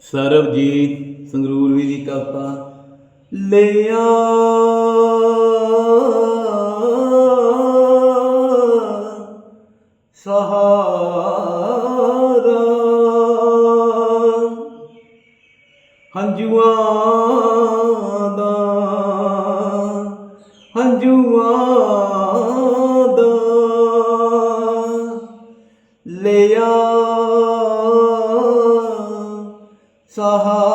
ਸਰਬਜੀਤ ਸੰਗਰੂਰਵੀ ਦੀ ਕਵਿਤਾ ਲਿਆ। ਸਹਾਰਾ। ਹੰਝੂਆਂ ਦਾ ਹੰਝੂਆਂ ਸਹਾਰਾ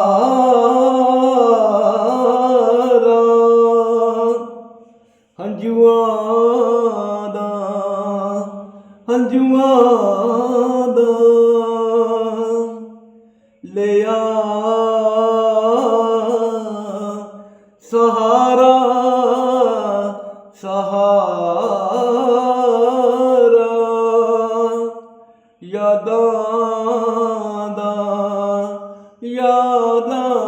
ਹੰਝੂਆਂ ਦਾ ਹੰਝੂਆਂ ਦਾ ਲਿਆ ਯਾਦਾਂ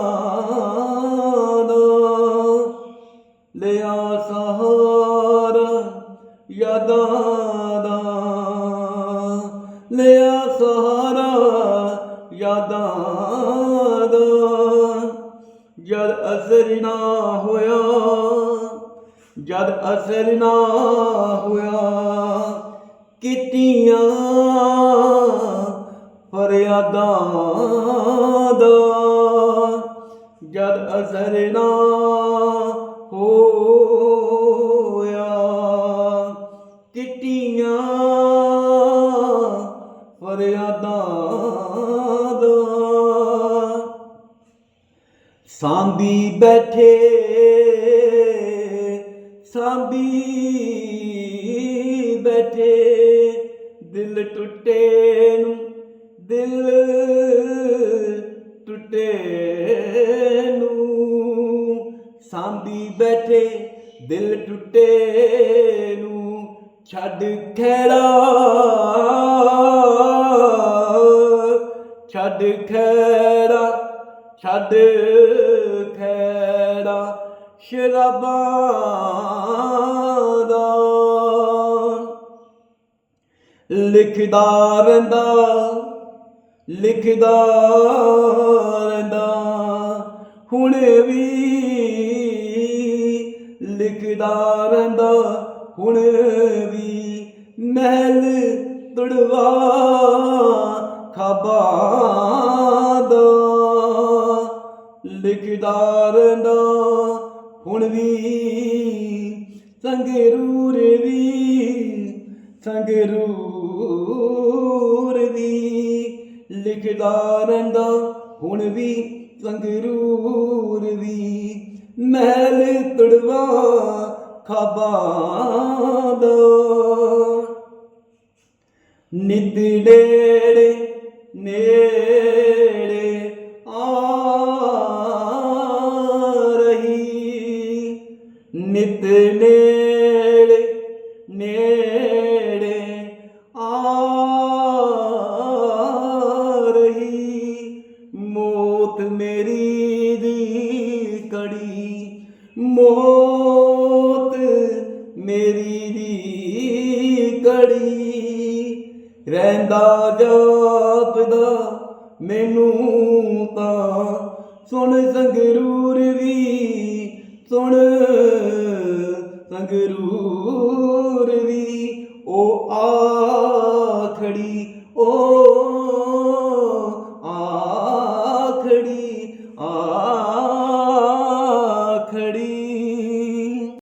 ਲਿਆ ਸਹਾਰਾ ਯਾਦਾਂ ਦਾ। ਲਿਆ ਸਹਾਰਾ ਯਾਦਾਂ ਦਾ। ਜਦ ਅਸਰ ਨਾ ਹੋਇਆ, ਜਦ ਅਸਰ ਨਾ ਹੋਇਆ, ਕੀਤੀਆਂ ਫਰਿਆਦਾਂ ਦਾ। ਜਦ ਅਸਰ ਨਾ ਹੋਇਆ ਕੀਤੀਆਂ ਫਰਿਆਦਾਂ ਦਾ ਸਾਂਭੀ ਬੈਠੇ ਸਾਂਭੀ ਬੈਠੇ, ਦਿਲ ਟੁੱਟੇ ਨੂੰ ਦਿਲ ਟੁੱਟੇ ਨੂੰ, ਸਾਂਭੀ ਬੈਠੇ ਦਿਲ ਟੁੱਟੇ ਨੂੰ, ਛੱਡ ਖੇੜਾ ਛੱਡ ਖੈੜਾ ਛੱਡ ਖੈੜਾ ਸ਼ਰਾਬਾਂ ਦਾ। ਲਿਖਦਾ ਰਹਿੰਦਾ ਲਿਖਦਾ ਰਹਿੰਦਾ। ਹੁਣ ਵੀ ਲਿਖਦਾ ਰਹਿੰਦਾ। ਹੁਣ ਵੀ ਮਹਿਲ ਤੁੜਵਾ ਖਾਬਾਂ ਦਾ। ਲਿਖਦਾ ਰਹਿੰਦਾ। ਹੁਣ ਵੀ ਸੰਗਰੂਰ ਵੀ ਸੰਗਰੂਰ ਲਿਖਦਾ ਰਹਿੰਦਾ ਹੁਣ ਵੀ ਸੰਗਰੂਰ ਵੀ ਮਹਿਲ ਤੁੜਵਾ ਖਾਬਾਂ ਦਾ। ਨਿਤ ਨੇੜੇ ਨੇੜੇ ਆ ਰਹੀ। ਨਿਤ ਨੇੜੇ ਨੇੜੇ ਮੌਤ ਮੇਰੀ ਦੀ ਕੜੀ ਰਹਿੰਦਾ ਜਾਪਦਾ ਮੈਨੂੰ ਤਾਂ। ਸੁਣ ਸੰਗਰੂਰ ਵੀ ਸੁਣ ਸੰਗਰੂਰ